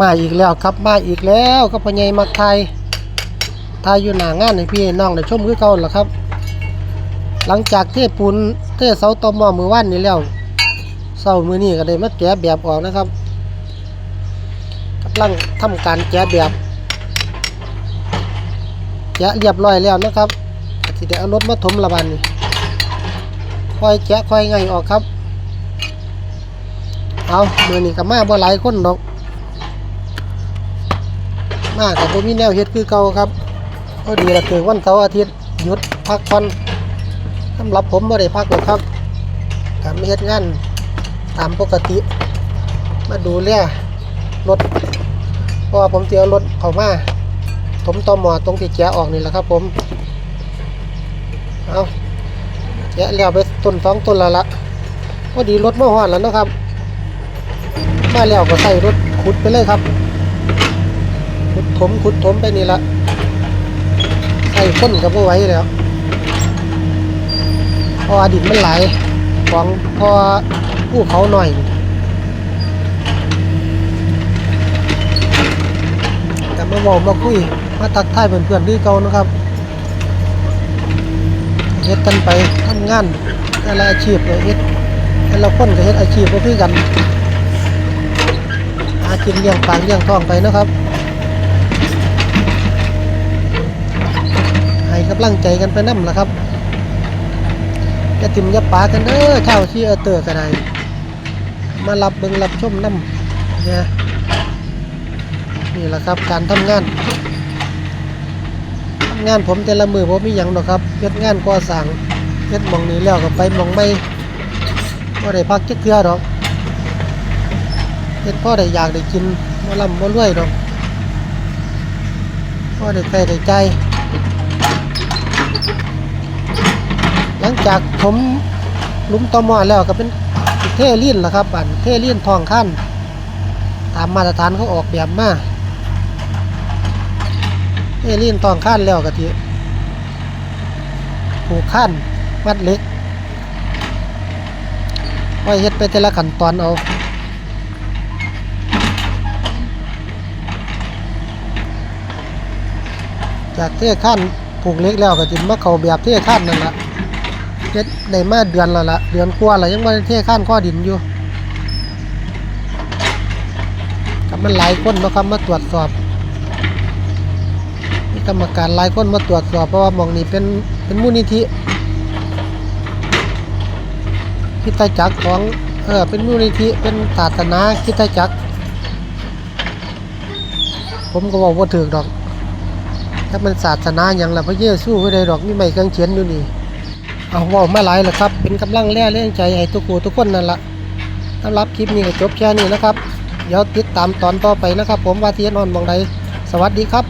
มาอีกแล้วครับมาอีกแล้วก็พญายมักไทยทายอยู่หนางานให้พี่น้องได้ชมคือเก่าล่ะครับ หลังจากเทปูนเทเสาตอมอมือว่านนี้แล้วเสามือนี้ก็ได้มาแกะแบบออกนะครับกำลังทำการแกะแบบแกะเรียบร้อยแล้วนะครับก็สิได้เอารถมาถมละบานนี้ค่อยแกะค่อยไงออกครับ เอามือนี้ก็มาบ่หลายคนดอก มากับบ่มีแนวเฮ็ดคือเก่าครับพอดีละถึงวันเสาร์อาทิตย์หยุดพักผ่อนสำหรับผมบ่ได้พักหรอกครับการมาเฮ็ดงานตามปกติ มาดูแลรถเพราะว่าผมเตียวรถเข้ามาผมตอหมอตรงที่แกะออกนี่แหละครับ ผมเอาแกะแล้วไปต้นสองต้นละละพอดีรถมาฮอดแล้วนะครับมาแล้วก็ใส่รถขุดไปเลยครับ ดถมขุดถมไปนี่ละใส่ค้นกับไว้แล้วพออดินมันไหลของพอภูเขาหน่อยแต่มาบอกมาคุยมาตักทายเพื่อนๆด้วยเก่านะครับเฮ็ดกันไปทำงานแต่ละอาชีพเลยเฮ็ดแต่ละคนก็เฮ็ดอาชีพก็คือกันหากินเลี้ยงปากเลี้ยงท้องไปนะครับ ให้กำลังใจกันไปนั่มละครับจะติมอยาปากันเด้อเช่าชีเออเตอร์กันไดมารับเบิงรับชมน้ำเนี่ยนี่แหละครับการทำงานทำงานผมแต่ละมือผมมีอย่างหรอกครับเฮ็ดงานก่อสร้างเฮ็ดมองนี้แล้วก็ไปมองไม่ก็ได้พักจักเทื่อดอกเฮ็ดพ่อได้อยากได้กินบ่ลำบ่รวยดอกพ่อได้ใส่ได้ใจ หลังจากผมลุมตอมอแล้วก็เป็นเทลีนล่ะครับอันเทลีนทองขั้นตามมาตรฐานเขาออกแบบมาเทลีนทองขั้นแล้วก็ทีผูกขั้นมัดเล็กไว้เฮ็ดไปแต่ละขั้นตอนเอาจากเทขั้น ผูกเล็กแล้วก็จิมาเขาแบบเทขั้นนั่นละเฮ็ดในมาเดือนและละเดือนกว่าละยังไม่เทขั้นข้อดินอยู่กับมันหลายคนเนาะครับมาตรวจสอบมีกรรมการหลายคนมาตรวจสอบเพราะว่ามองนี้เป็นเป็นมูลนิธิคิดจักรของเออเป็นมูลนิธิเป็นศาสนาคิดจักรผมก็บอกว่าถือดอก ถ้ามันศาสนาอย่างละพระเยซูไม่ได้ดอกมีไม่กังเขียนอยู่นี่เอาว่ามาหลายแล้วครับ เป็นกำลังแร่เรื่องใจให้ทุกคูทุกคนนั่นละสำหรับคลิปนี้ก็จบแค่นี้นะครับ เดี๋ยวติดตามตอนต่อไปนะครับ ผมว่าเทียนออนมองใดสวัสดีครับ